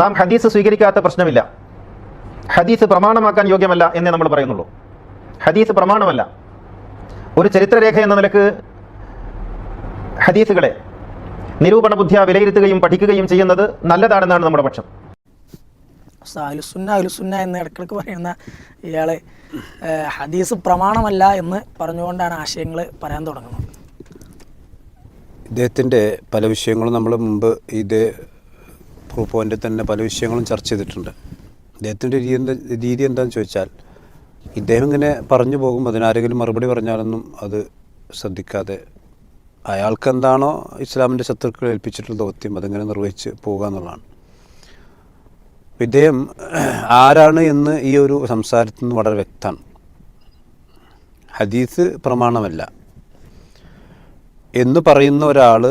നാം ഹദീസ് സ്വീകരിക്കാത്ത പ്രശ്നമില്ല. ഹദീസ് പ്രമാണമാക്കാൻ യോഗ്യമല്ല എന്നേ നമ്മൾ പറയുന്നുള്ളൂ. ഹദീസ് പ്രമാണമല്ല. ഒരു ചരിത്രരേഖ എന്ന നിലയ്ക്ക് ഹദീസുകളെ നിരൂപണ ബുദ്ധിയ വിലയിരുത്തുകയും പഠിക്കുകയും ചെയ്യുന്നത് നല്ലതാണെന്നാണ് നമ്മുടെ പക്ഷം. അലുസുന്ന അലുസുന്ന എന്ന് ഇടക്കിടക്ക് പറയുന്ന ഇയാളെ ഹദീസ് പ്രമാണമല്ല എന്ന് പറഞ്ഞുകൊണ്ടാണ് ആശയങ്ങൾ പറയാൻ തുടങ്ങുന്നത്. ഇദ്ദേഹത്തിന്റെ പല വിഷയങ്ങളും നമ്മൾ മുമ്പ് ഇത് പ്രൂഫ് പോയിന്റിൽ തന്നെ പല വിഷയങ്ങളും ചർച്ച ചെയ്തിട്ടുണ്ട്. അദ്ദേഹത്തിന്റെ രീതി രീതി എന്താണെന്ന് ചോദിച്ചാൽ ഇദ്ദേഹം ഇങ്ങനെ പറഞ്ഞു പോകും അതിനാരെങ്കിലും മറുപടി പറഞ്ഞാലൊന്നും അത് ശ്രദ്ധിക്കാതെ. അയാൾക്ക് എന്താണോ ഇസ്ലാമിന്റെ ശത്രുക്കൾ ഏൽപ്പിച്ചിട്ടുള്ള ദൗത്യം അതിങ്ങനെ നിർവഹിച്ച് പോകുക എന്നുള്ളതാണ്. ഇദ്ദേഹം ആരാണ് എന്ന് ഈ ഒരു സംസാരത്തിൽ നിന്ന് വളരെ വ്യക്തമാണ്. ഹദീസ് പ്രമാണമല്ല. എന്ന് പറയുന്ന ഒരാൾ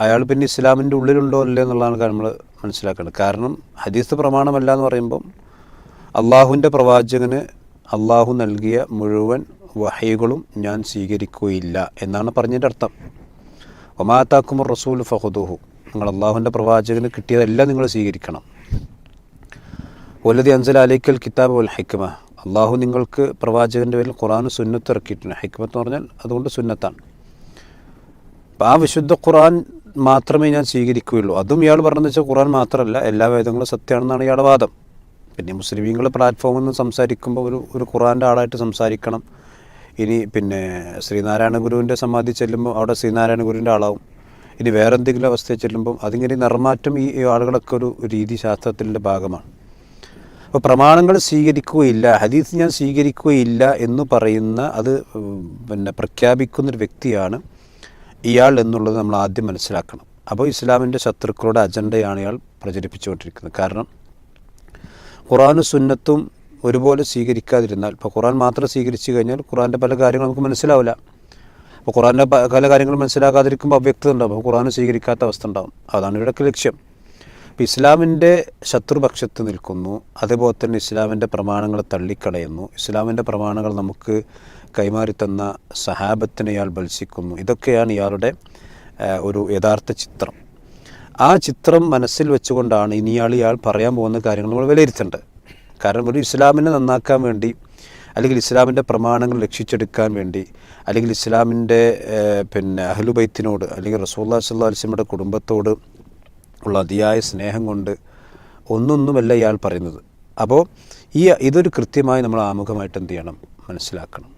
അയാൾ പിന്നെ ഇസ്ലാമിന്റെ ഉള്ളിലുണ്ടോ അല്ലേ എന്നുള്ളതാണ് നമ്മൾ മനസ്സിലാക്കേണ്ടത് കാരണം ഹദീസ് പ്രമാണമല്ല എന്ന് പറയുമ്പം അള്ളാഹുവിന്റെ പ്രവാചകന് അള്ളാഹു നൽകിയ മുഴുവൻ വഹൈകളും ഞാൻ സ്വീകരിക്കുകയില്ല എന്നാണ് പറഞ്ഞതിന്റെ അർത്ഥം. ഒമാത്താക്കുമർ റസൂൽ ഫഹുദുഹു നിങ്ങൾ അള്ളാഹുവിന്റെ പ്രവാചകന് കിട്ടിയതെല്ലാം നിങ്ങൾ സ്വീകരിക്കണം. ഒലതി അൻസൽ അലൈക്കൽ കിതാബ് ഉൽ ഹൈക്കമ അള്ളാഹു നിങ്ങൾക്ക് പ്രവാചകന്റെ പേരിൽ ഖുറാൻ സുന്നത്ത് ഇറക്കിയിട്ടുണ്ട്. ഹൈക്കമത്ത് എന്ന് പറഞ്ഞാൽ അതുകൊണ്ട് സുന്നത്താണ്. അപ്പം ആ വിശുദ്ധ ഖുറാൻ മാത്രമേ ഞാൻ സ്വീകരിക്കുകയുള്ളൂ. അതും ഇയാൾ പറഞ്ഞതെന്ന് വെച്ചാൽ ഖുറാൻ മാത്രമല്ല എല്ലാ വേദങ്ങളും സത്യമാണെന്നാണ് ഇയാളുടെ വാദം. പിന്നെ മുസ്ലിമീങ്ങൾ പ്ലാറ്റ്ഫോമിൽ നിന്ന് സംസാരിക്കുമ്പോൾ ഒരു ഒരു ഖുറാന്റെ ആളായിട്ട് സംസാരിക്കണം. ഇനി പിന്നെ ശ്രീനാരായണ ഗുരുവിന്റെ സമാധി ചെല്ലുമ്പോൾ അവിടെ ശ്രീനാരായണ ഗുരുവിന്റെ ആളാവും. ഇനി വേറെ എന്തെങ്കിലും അവസ്ഥയിൽ ചെല്ലുമ്പോൾ അതിങ്ങനെ നിർമാറ്റം ഈ ആളുകളൊക്കെ ഒരു രീതി ശാസ്ത്രത്തിന്റെ ഭാഗമാണ്. അപ്പോൾ പ്രമാണങ്ങൾ സ്വീകരിക്കുകയില്ല ഹദീസ് ഞാൻ സ്വീകരിക്കുകയില്ല എന്ന് പറയുന്ന അത് പിന്നെ പ്രഖ്യാപിക്കുന്നൊരു വ്യക്തിയാണ് ഇയാൾ എന്നുള്ളത് നമ്മൾ ആദ്യം മനസ്സിലാക്കണം. അപ്പോൾ ഇസ്ലാമിന്റെ ശത്രുക്കളുടെ അജണ്ടയാണ് ഇയാൾ പ്രചരിപ്പിച്ചുകൊണ്ടിരിക്കുന്നത്. കാരണം ഖുറാനും സുന്നത്തും ഒരുപോലെ സ്വീകരിക്കാതിരുന്നാൽ ഇപ്പോൾ ഖുറാൻ മാത്രം സ്വീകരിച്ചു കഴിഞ്ഞാൽ ഖുറാന്റെ പല കാര്യങ്ങളും നമുക്ക് മനസ്സിലാവില്ല. അപ്പോൾ ഖുറാന്റെ പല കാര്യങ്ങളും മനസ്സിലാക്കാതിരിക്കുമ്പോൾ അവ്യക്തത ഉണ്ടാവും. അപ്പോൾ ഖുറാൻ സ്വീകരിക്കാത്ത അവസ്ഥ ഉണ്ടാവും. അതാണ് ഇവിടെയൊക്കെ ലക്ഷ്യം. ഇപ്പോൾ ഇസ്ലാമിന്റെ ശത്രുപക്ഷത്ത് നിൽക്കുന്നു അതേപോലെ തന്നെ ഇസ്ലാമിന്റെ പ്രമാണങ്ങൾ തള്ളിക്കളയുന്നു. ഇസ്ലാമിന്റെ പ്രമാണങ്ങൾ നമുക്ക് കൈമാറി തന്ന സഹാബത്തിനെ ഇയാൾ ബത്സിക്കുന്നു ഇതൊക്കെയാണ് ഇയാളുടെ ഒരു യഥാർത്ഥ ചിത്രം. ആ ചിത്രം മനസ്സിൽ വെച്ചുകൊണ്ടാണ് ഇനി ഇയാൾ ഇയാൾ പറയാൻ പോകുന്ന കാര്യങ്ങൾ നമ്മൾ വിലയിരുത്തേണ്ടത്. കാരണം ഒരു ഇസ്ലാമിനെ നന്നാക്കാൻ വേണ്ടി അല്ലെങ്കിൽ ഇസ്ലാമിന്റെ പ്രമാണങ്ങൾ രക്ഷിച്ചെടുക്കാൻ വേണ്ടി അല്ലെങ്കിൽ ഇസ്ലാമിന്റെ പിന്നെ അഹ്ലുബൈത്തിനോട് അല്ലെങ്കിൽ റസൂല്ലാ സല്ലാ അലിസ്ലമിയുടെ കുടുംബത്തോട് ഉള്ള അതിയായ സ്നേഹം കൊണ്ട് ഒന്നൊന്നുമല്ല ഇയാൾ പറയുന്നത്. അപ്പോൾ ഈ ഇതൊരു കൃത്യമായി നമ്മൾ ആമുഖമായിട്ട് എന്ത് ചെയ്യണം? മനസ്സിലാക്കണം.